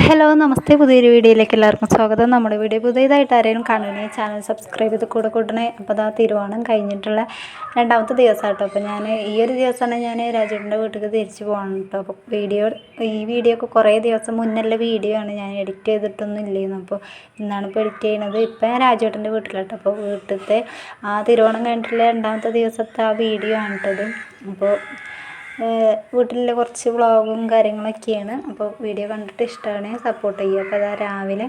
Hello നമസ്തേ പുതിയൊരു വീഡിയോയിലേക്ക് എല്ലാവർക്കും സ്വാഗതം. നമ്മുടെ വീഡിയോ പുതിയതായിട്ട് ആരെങ്കിലും കാണണേ ചാനൽ സബ്സ്ക്രൈബ് ചെയ്ത് കൂടെ കൂട്ടണേ. അപ്പോൾ അതാ തിരുവോണം കഴിഞ്ഞിട്ടുള്ള രണ്ടാമത്തെ ദിവസം കേട്ടോ അപ്പോൾ ഞാൻ ഈ ഒരു ദിവസമാണ് ഞാൻ രാജേട്ടന്റെ വീട്ടിൽ തിരിച്ചു പോകണം കേട്ടോ. അപ്പോൾ വീഡിയോ ഈ വീഡിയോ ഒക്കെ കുറേ ദിവസം മുന്നല്ല വീഡിയോ ആണ്. ഞാൻ എഡിറ്റ് ചെയ്തിട്ടൊന്നും ഇല്ലായിരുന്നു. അപ്പോൾ ഇന്നാണ് ഇപ്പോൾ എഡിറ്റ് ചെയ്യണത്. ഇപ്പോൾ ഞാൻ രാജേട്ടന്റെ വീട്ടിലാട്ടോ. അപ്പോൾ വീട്ടിലത്തെ ആ തിരുവോണം കഴിഞ്ഞിട്ടുള്ള രണ്ടാമത്തെ ദിവസത്തെ ആ വീഡിയോ ആണ് കേട്ടത്. അപ്പോൾ വീട്ടിലെ കുറച്ച് വ്ളോഗും കാര്യങ്ങളൊക്കെയാണ്. അപ്പോൾ വീഡിയോ കണ്ടിട്ട് ഇഷ്ടമാണ്. സപ്പോർട്ട് ചെയ്യുക. അപ്പോൾ അതാ രാവിലെ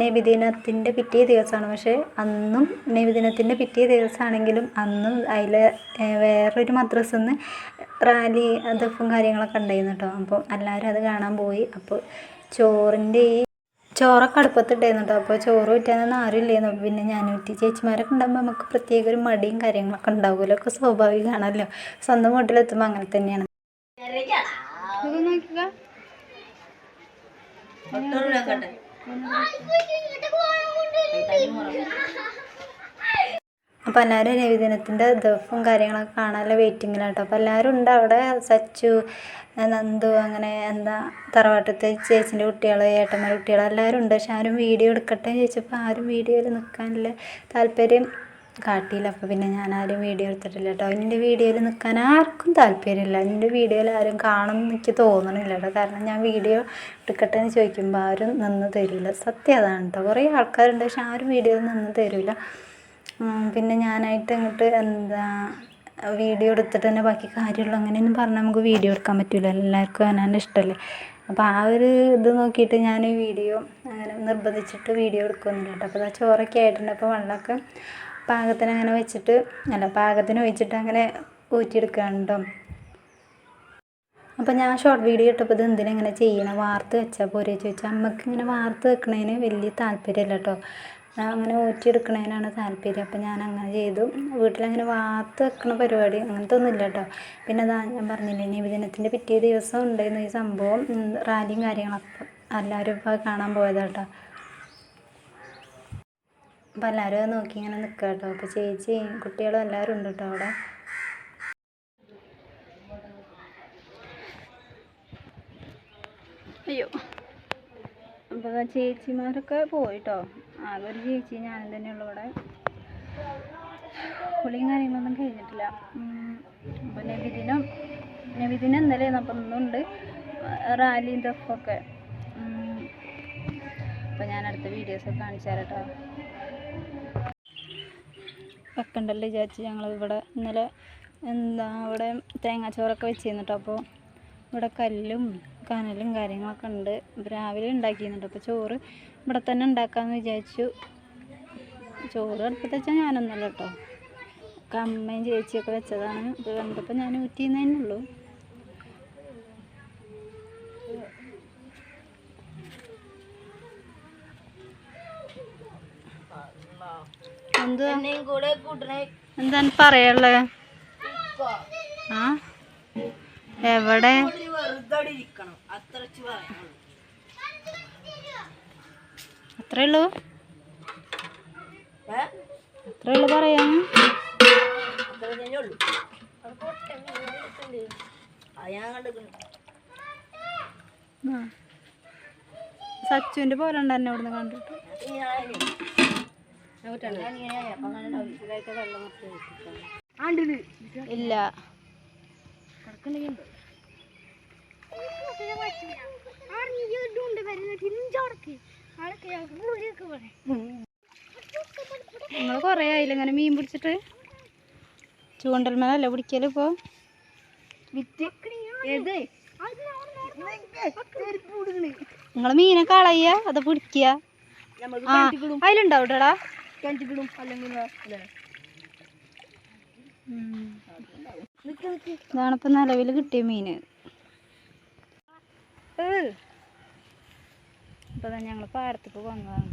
നബിദിനത്തിന്റെ പിറ്റേ ദിവസമാണ്. പക്ഷേ അന്നും നബിദിനത്തിന്റെ പിറ്റേ ദിവസമാണെങ്കിലും അന്നും അതിൽ വേറൊരു മദ്രസയിൽ നിന്ന് റാലി ദഫും കാര്യങ്ങളൊക്കെ ഉണ്ടായിരുന്നു കേട്ടോ അപ്പോൾ എല്ലാവരും അത് കാണാൻ പോയി. അപ്പോൾ ചോറിന്റെ ഈ ചോറൊക്കെ അടുപ്പത്തിട്ടായിരുന്നു കേട്ടോ അപ്പോൾ ചോറ് ഊറ്റാനൊന്നും ആരും ഇല്ലായിരുന്നു അപ്പോൾ പിന്നെ ഞാൻ ഊറ്റി ചേച്ചിമാരൊക്കെ ഉണ്ടാകുമ്പോൾ നമുക്ക് പ്രത്യേക ഒരു മടിയും കാര്യങ്ങളൊക്കെ ഉണ്ടാവുമല്ലോ. ഒക്കെ സ്വാഭാവികമാണല്ലോ. സ്വന്തം വീട്ടിലെത്തുമ്പോൾ അങ്ങനെ തന്നെയാണ്. ഇത് നോക്കുക അപ്പോൾ എല്ലാവരും രവിദിനത്തിന്റെ ദഫും കാര്യങ്ങളൊക്കെ കാണാനുള്ള വെയിറ്റിങ്ങിലാട്ടോ അപ്പോൾ എല്ലാവരും ഉണ്ട് അവിടെ. സച്ചു നന്ദു അങ്ങനെ എന്താ തറവാട്ടത്തെ ചേച്ചിന്റെ കുട്ടികൾ ഏട്ടന്മാരുടെ കുട്ടികൾ എല്ലാവരും ഉണ്ട്. പക്ഷെ ആരും വീഡിയോ എടുക്കട്ടെ ചോദിച്ചപ്പോൾ ആരും വീഡിയോയിൽ നിൽക്കാനുള്ള താല്പര്യം കാട്ടിയില്ല. അപ്പോൾ പിന്നെ ഞാൻ ആരും വീഡിയോ എടുത്തിട്ടില്ല കേട്ടോ. എന്റെ വീഡിയോയിൽ നിൽക്കാൻ ആർക്കും താല്പര്യമില്ല. എന്റെ വീഡിയോയിൽ ആരും കാണും എനിക്ക് തോന്നണില്ല കേട്ടോ. കാരണം ഞാൻ വീഡിയോ എടുക്കട്ടെ എന്ന് ചോദിക്കുമ്പോൾ ആരും നിന്ന് തരില്ല. സത്യം അതാണ് കേട്ടോ. കുറേ ആൾക്കാരുണ്ട്. പക്ഷെ ആരും വീഡിയോയിൽ നിന്ന് തരില്ല പിന്നെ ഞാനായിട്ട് അങ്ങോട്ട് എന്താ വീഡിയോ എടുത്തിട്ട് തന്നെ ബാക്കി കാര്യമുള്ളൂ അങ്ങനെയൊന്നും പറഞ്ഞാൽ നമുക്ക് വീഡിയോ എടുക്കാൻ പറ്റില്ല എല്ലാവർക്കും അങ്ങനെ ഇഷ്ടമല്ലേ അപ്പോൾ ആ ഒരു ഇത് നോക്കിയിട്ട് ഞാൻ വീഡിയോ അങ്ങനെ നിർബന്ധിച്ചിട്ട് വീഡിയോ എടുക്കുന്നില്ല കേട്ടോ. അപ്പോൾ ആ ചോറൊക്കെ ആയിട്ടുണ്ട്. അപ്പോൾ വെള്ളമൊക്കെ പാകത്തിന് അങ്ങനെ വെച്ചിട്ട് അല്ല പാകത്തിന് ഒഴിച്ചിട്ട് അങ്ങനെ ഊറ്റിയെടുക്കുകയാണ് കേട്ടോ. അപ്പോൾ ഞാൻ ഷോർട്ട് വീഡിയോ ഇട്ടപ്പോൾ ഇത് എന്തിനാ ഇങ്ങനെ ചെയ്യണം? വാർത്ത് വെച്ചാൽ പോരെ ചോദിച്ചാൽ അമ്മയ്ക്ക് ഇങ്ങനെ വാർത്ത് വെക്കണതിന് വലിയ താല്പര്യമില്ല കേട്ടോ. അങ്ങനെ ഊറ്റിയെടുക്കണതിനാണ് താല്പര്യം. അപ്പോൾ ഞാൻ അങ്ങനെ ചെയ്തു. വീട്ടിലങ്ങനെ വാർത്ത് വെക്കണ പരിപാടി അങ്ങനത്തെ ഒന്നുമില്ല കേട്ടോ പിന്നെ അതാ ഞാൻ പറഞ്ഞില്ലേ നിവേദനത്തിന്റെ പിറ്റേ ദിവസം ഉണ്ടായിരുന്നു ഈ സംഭവം റാലിയും കാര്യങ്ങളൊക്കെ എല്ലാവരും ഇപ്പോൾ കാണാൻ പോയതാണ് കേട്ടോ അപ്പോൾ എല്ലാവരും നോക്കി ഇങ്ങനെ നിൽക്കുക കേട്ടോ അപ്പോൾ ചേച്ചി കുട്ടികളും എല്ലാവരും ഉണ്ട് കേട്ടോ അവിടെ? അയ്യോ. അപ്പോൾ ചേച്ചിമാരൊക്കെ പോയിട്ടോ? ആകെ ഒരു ചേച്ചി ഞാനും തന്നെയുള്ളൂ ഇവിടെ. കുളിയും കാര്യങ്ങളൊന്നും കഴിഞ്ഞിട്ടില്ല. അപ്പോൾ നബിദിനം നബിദിനം ഇന്നലെ അപ്പം ഇന്നുണ്ട് റാലിയും ദഫൊക്കെ. അപ്പോൾ ഞാൻ അടുത്ത വീഡിയോസൊക്കെ കാണിച്ചു തരാം കേട്ടോ. വെക്കണ്ടല്ലോ വിചാരിച്ച് ഞങ്ങൾ ഇവിടെ ഇന്നലെ എന്താ ഇവിടെ തേങ്ങാച്ചോറൊക്കെ വെച്ചിരുന്നു കേട്ടോ. അപ്പോൾ ഇവിടെ കല്ലും കനലും കാര്യങ്ങളൊക്കെ ഉണ്ട്. രാവിലെ ഉണ്ടാക്കിയിരുന്നുണ്ട് അപ്പോൾ ചോറ് ഇവിടെ തന്നെ ഉണ്ടാക്കാമെന്ന് വിചാരിച്ചു. ചോറ് അടുപ്പത്ത് വെച്ചാൽ ഞാനൊന്നല്ല കേട്ടോ. ഒക്കെ അമ്മയും ചേച്ചിയൊക്കെ വെച്ചതാണ്. അത് കണ്ടപ്പോൾ ഞാൻ ഊറ്റിയെന്നേ ഉള്ളൂ. എന്താണ് പറയാനുള്ളത്? ആ? എവിടെ? അത്രേ ഉള്ളൂ. അത്രേ ഉള്ളൂ സച്ചുവിന്റെ പോലെ ഉണ്ട് എന്നെ ഇവിടുന്ന് കണ്ടിട്ട്. ഇല്ല. നിങ്ങൾ കുറേ ആയില്ല ഇങ്ങനെ മീൻ പിടിച്ചിട്ട്? ചൂണ്ടൽ മേലല്ല പിടിക്കൽ ഇപ്പോ? നിങ്ങൾ മീനെ കളയ അത് പിടിക്കുക ആ ഇതാണിപ്പോ നിലവിൽ കിട്ടിയ മീന്. ഇപ്പൊ ഞങ്ങൾ പാടത്തേക്ക് വന്നതാണ്.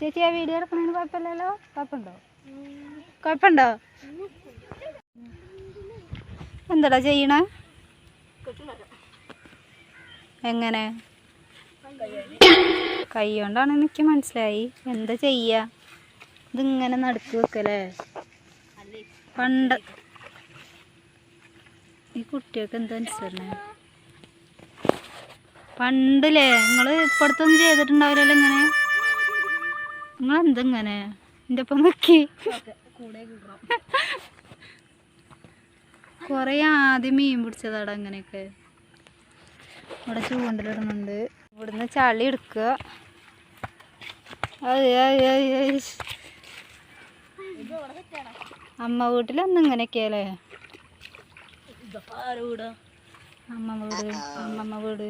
ചേച്ചി ആ വീഡിയോ എടുക്കണതിന് കുഴപ്പമില്ലല്ലോ? കുഴപ്പമുണ്ടോ? കുഴപ്പമുണ്ടോ? എന്താടാ ചെയ്യണ? എങ്ങനെ? കൈ കൊണ്ടാണ് എനിക്ക് മനസ്സിലായി. എന്താ ചെയ്യ? ഇതിങ്ങനെ നടുക്ക് വെക്കല്ലേ? പണ്ട് ഈ കുട്ടികൾക്ക് എന്താ അനുസരണേ? പണ്ടില്ലേ നിങ്ങൾ ഇപ്പടുത്തൊന്നും ചെയ്തിട്ടുണ്ടാവില്ലല്ലോ ഇങ്ങനെ? നിങ്ങൾ എന്തെങ്ങനെ എന്റെ ഒപ്പം നോക്കി. കുറേ ആദ്യം മീൻ പിടിച്ചതാടാ അങ്ങനെയൊക്കെ ഇവിടെ ചൂണ്ടലിടുന്നുണ്ട്. ഇവിടുന്ന് ചളി എടുക്കുക. അമ്മ വീട്ടിൽ അന്ന് ഇങ്ങനെയൊക്കെയല്ലേ? അമ്മമ്മ വീട് അമ്മമ്മ വീട്.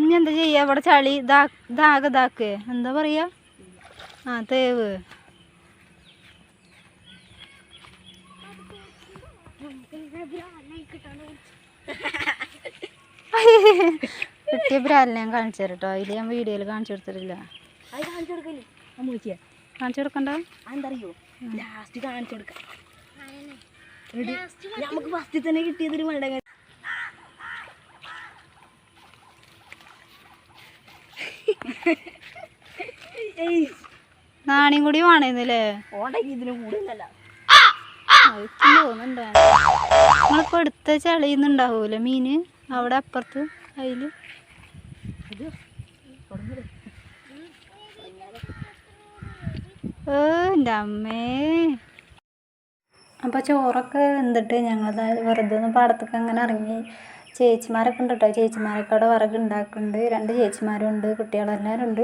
ഇനി എന്താ ചെയ്യാ? ഇവിടെ ചളി ദാഗ ദാക്ക് എന്താ പറയാ? ആ തേവ്. കിട്ടിയ ബ്രാലിനെ ഞാൻ കാണിച്ചു തരട്ടോ. അതിൽ ഞാൻ വീഡിയോയിൽ കാണിച്ചു കൊടുത്തിട്ടില്ല. കാണിച്ചു കൊടുക്കണ്ടോ കാണിച്ചു കൊടുക്കണ്ട? ലാസ്റ്റ് കാണിച്ചു കൊടുക്കാം. നമുക്ക് ഫസ്റ്റിൽ തന്നെ കിട്ടിയതൊരു മണ്ടങ്ങ നാണിയും കൂടി വേണേന്നല്ലേ? ഇതിന് കൂടുതലല്ല. തോന്നുന്നുണ്ട് നിങ്ങളിപ്പോൾ എടുത്ത ചളിയുന്നുണ്ടാവൂല മീന് അവിടെ അപ്പുറത്ത് അതിൽ. ഏ എന്റെ അമ്മേ. അപ്പോൾ ചോറൊക്കെ വെന്തിട്ട് ഞങ്ങൾ വെറുതെ ഒന്ന് പാടത്തൊക്കെ അങ്ങനെ ഇറങ്ങി. ചേച്ചിമാരൊക്കെ ഉണ്ട് കേട്ടോ ചേച്ചിമാരൊക്കെ അവിടെ വിറക് ഉണ്ടാക്കുന്നുണ്ട് രണ്ട് ചേച്ചിമാരും ഉണ്ട് കുട്ടികളെല്ലാവരും ഉണ്ട്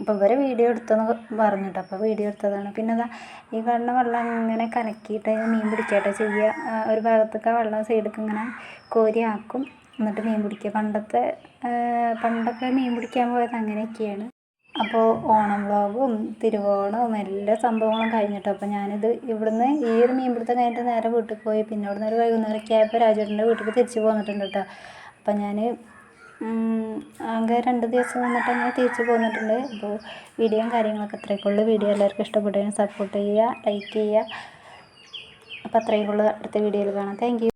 അപ്പോൾ ഇവരെ വീഡിയോ എടുത്തെന്ന് പറഞ്ഞിട്ട് അപ്പോൾ വീഡിയോ എടുത്തതാണ്. പിന്നെ അതാ ഈ കാണുന്ന വെള്ളം ഇങ്ങനെ കലക്കിയിട്ട് മീൻ പിടിക്കട്ടെ ചെയ്യുക ഒരു ഭാഗത്തൊക്കെ വെള്ളം സൈഡിലേക്ക് ഇങ്ങനെ കോരി ആക്കും. എന്നിട്ട് മീൻ പിടിക്കുക പണ്ടത്തെ പണ്ടൊക്കെ മീൻ പിടിക്കാൻ പോയത് അങ്ങനെയൊക്കെയാണ്. അപ്പോൾ ഓണം വ്ളോഗും തിരുവോണവും എല്ലാ സംഭവങ്ങളും കഴിഞ്ഞിട്ടോ. അപ്പോൾ ഞാനിത് ഇവിടുന്ന് ഈ ഒരു മീൻപിടുത്തം കഴിഞ്ഞിട്ട് നേരെ വീട്ടിൽ പോയി. പിന്നെ ഇവിടുന്ന് ഒരു വൈകുന്നേരമൊക്കെ ആയപ്പോൾ രാജേട്ടന്റെ വീട്ടിൽ തിരിച്ചു പോന്നിട്ടുണ്ട് കേട്ടോ അപ്പോൾ ഞാൻ ആകെ രണ്ട് ദിവസം വന്നിട്ട് അങ്ങനെ തിരിച്ച് പോന്നിട്ടുണ്ട്. അപ്പോൾ വീഡിയോയും കാര്യങ്ങളൊക്കെ അത്രയൊക്കെ ഉള്ളൂ. വീഡിയോ എല്ലാവർക്കും ഇഷ്ടപ്പെട്ടതിന് സപ്പോർട്ട് ചെയ്യുക ലൈക്ക് ചെയ്യുക. അപ്പോൾ അത്രയൊക്കെ ഉള്ളൂ അടുത്ത വീഡിയോയിൽ കാണാം. താങ്ക്